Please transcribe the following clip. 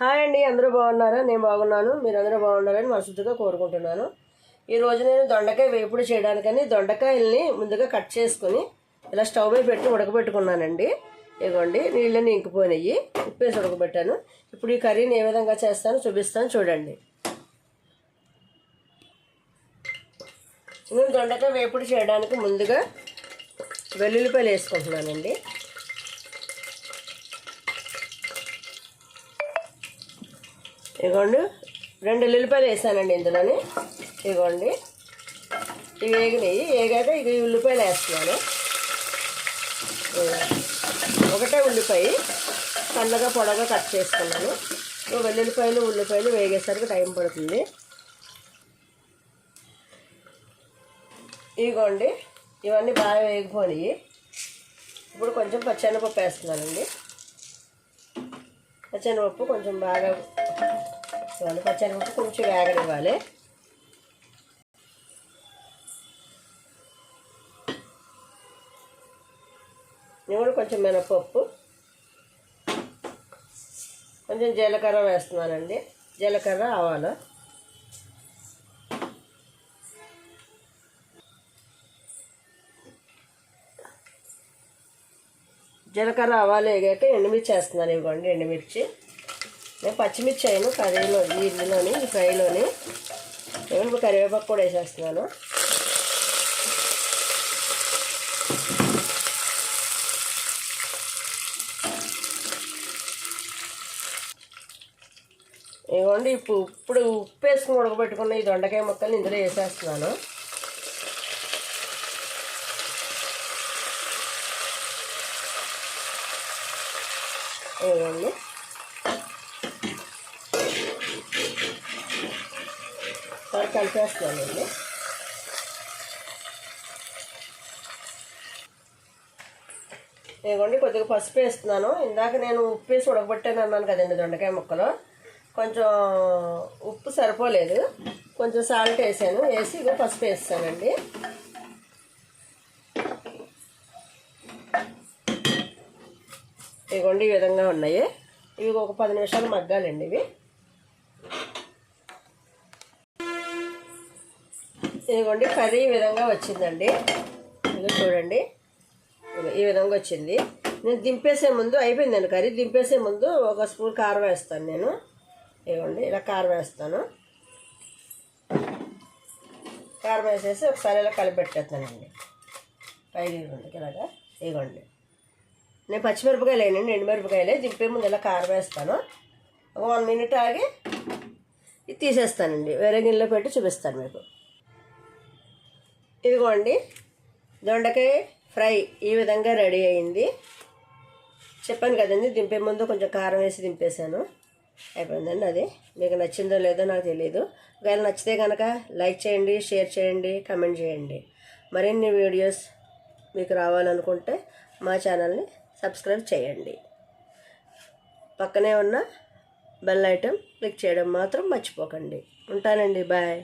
Hi అండి అందరూ బాగున్నారా? నేను బాగున్నాను. మీరు అందరూ బాగున్నారని మనసుగా కోరుకుంటున్నాను ఈరోజు నేను దొండకాయ వేపుడు చేయడానికని దొండకాయల్ని ముందుగా కట్ చేసుకుని ఇలా స్టవ్ మీద పెట్టి ఉడకబెట్టుకున్నానండి. ఇదిగోండి నీళ్ళని ఇంకిపోయినాయి. ఉప్పేసి ఉడకబెట్టాను. ఇప్పుడు ఈ కర్రీని ఏ విధంగా చేస్తానో చూపిస్తాను చూడండి. నేను దొండకాయ వేపుడు చేయడానికి ముందుగా వెల్లుల్లిపాయలు వేసుకుంటున్నానండి. ఇదిగోండి రెండు ఉల్లిపాయలు వేసానండి ఇందులోని. ఇదిగోండి ఇవి వేగినాయి. వేగాక ఇవి ఉల్లిపాయలు వేస్తున్నాను. ఒకటే ఉల్లిపాయ. సన్నగా పొడగా కట్ చేసుకున్నాను. వెల్లుల్లిపాయలు ఉల్లిపాయలు వేగేసరికి టైం పడుతుంది. ఇదిగోండి ఇవన్నీ బాగా వేగిపోయినాయి. ఇప్పుడు కొంచెం పచ్చెనపప్పు వేస్తున్నానండి. పచ్చెనపప్పు కొంచెం బాగా ఇవ్వాలి పచ్చెనపప్పు కొంచెం వేగనివ్వాలి. నేను కొంచెం మినపప్పు కొంచెం జీలకర్ర వేస్తున్నానండి. జీలకర్ర ఆవాలు. జీలకర్ర ఆవాలు వేగాక ఎండుమిర్చి వేస్తున్నాను ఇవ్వండి ఎండుమిర్చి. నేను పచ్చిమిర్చి అయిన కర్రీలో ఈ ఈ ఫ్రైలోని. నేను ఇప్పుడు కరివేపాకు కూడా వేసేస్తున్నాను. ఇవ్వండి ఇప్పుడు ఇప్పుడు ఉప్పు వేసుకుని ఉడకబెట్టుకున్న ఈ దొండకాయ ముక్కలు ఇందులో వేసేస్తున్నాను. ఇవ్వండి. సరే కలిపేస్తున్నానండి ఇదిగోండి కొద్దిగా పసుపు వేస్తున్నాను. ఇందాక నేను ఉప్పు వేసి ఉడకబెట్టాను అన్నాను కదండి దొండకాయ ముక్కలు. కొంచెం ఉప్పు సరిపోలేదు. కొంచెం సాల్ట్ వేసాను. వేసి ఇక పసుపు వేస్తానండి. ఇదిగోండి ఈ విధంగా ఉన్నాయి. ఇవి ఒక పది నిమిషాలు మగ్గాలండి ఇవి. ఇదిగోండి కర్రీ ఈ విధంగా వచ్చిందండి. ఇది చూడండి. ఈ విధంగా వచ్చింది. నేను దింపేసే ముందు అయిపోయిందండి కర్రీ. దింపేసే ముందు ఒక స్పూన్ కారం వేస్తాను నేను. ఇవ్వండి ఇలా కారం వేస్తాను. కారం వేసేసి ఒకసారి ఇలా కలిపెట్టేస్తానండి. పైకి ఇవ్వండి ఇలాగా. ఇవ్వండి నేను పచ్చిమిరపకాయలు వేయండి ఎండుమిరపకాయలే. దింపే ముందు ఇలా కారం వేస్తాను. ఒక వన్ మినిట్ ఆగి ఇది తీసేస్తానండి. వేరే గిన్నెలో పెట్టి చూపిస్తాను మీకు. ఇదిగోండి దొండకాయ ఫ్రై ఈ విధంగా రెడీ అయింది. చెప్పాను కదండి దింపే ముందు కొంచెం కారం వేసి దింపేశాను. అయిపోయిందండి అది. మీకు నచ్చిందో లేదో నాకు తెలియదు ఒకవేళ నచ్చితే కనుక లైక్ చేయండి షేర్ చేయండి కమెంట్ చేయండి. మరిన్ని వీడియోస్ మీకు రావాలనుకుంటే మా ఛానల్ని సబ్స్క్రైబ్ చేయండి. పక్కనే ఉన్న బెల్ ఐటెం క్లిక్ చేయడం మాత్రం మర్చిపోకండి. ఉంటానండి బాయ్.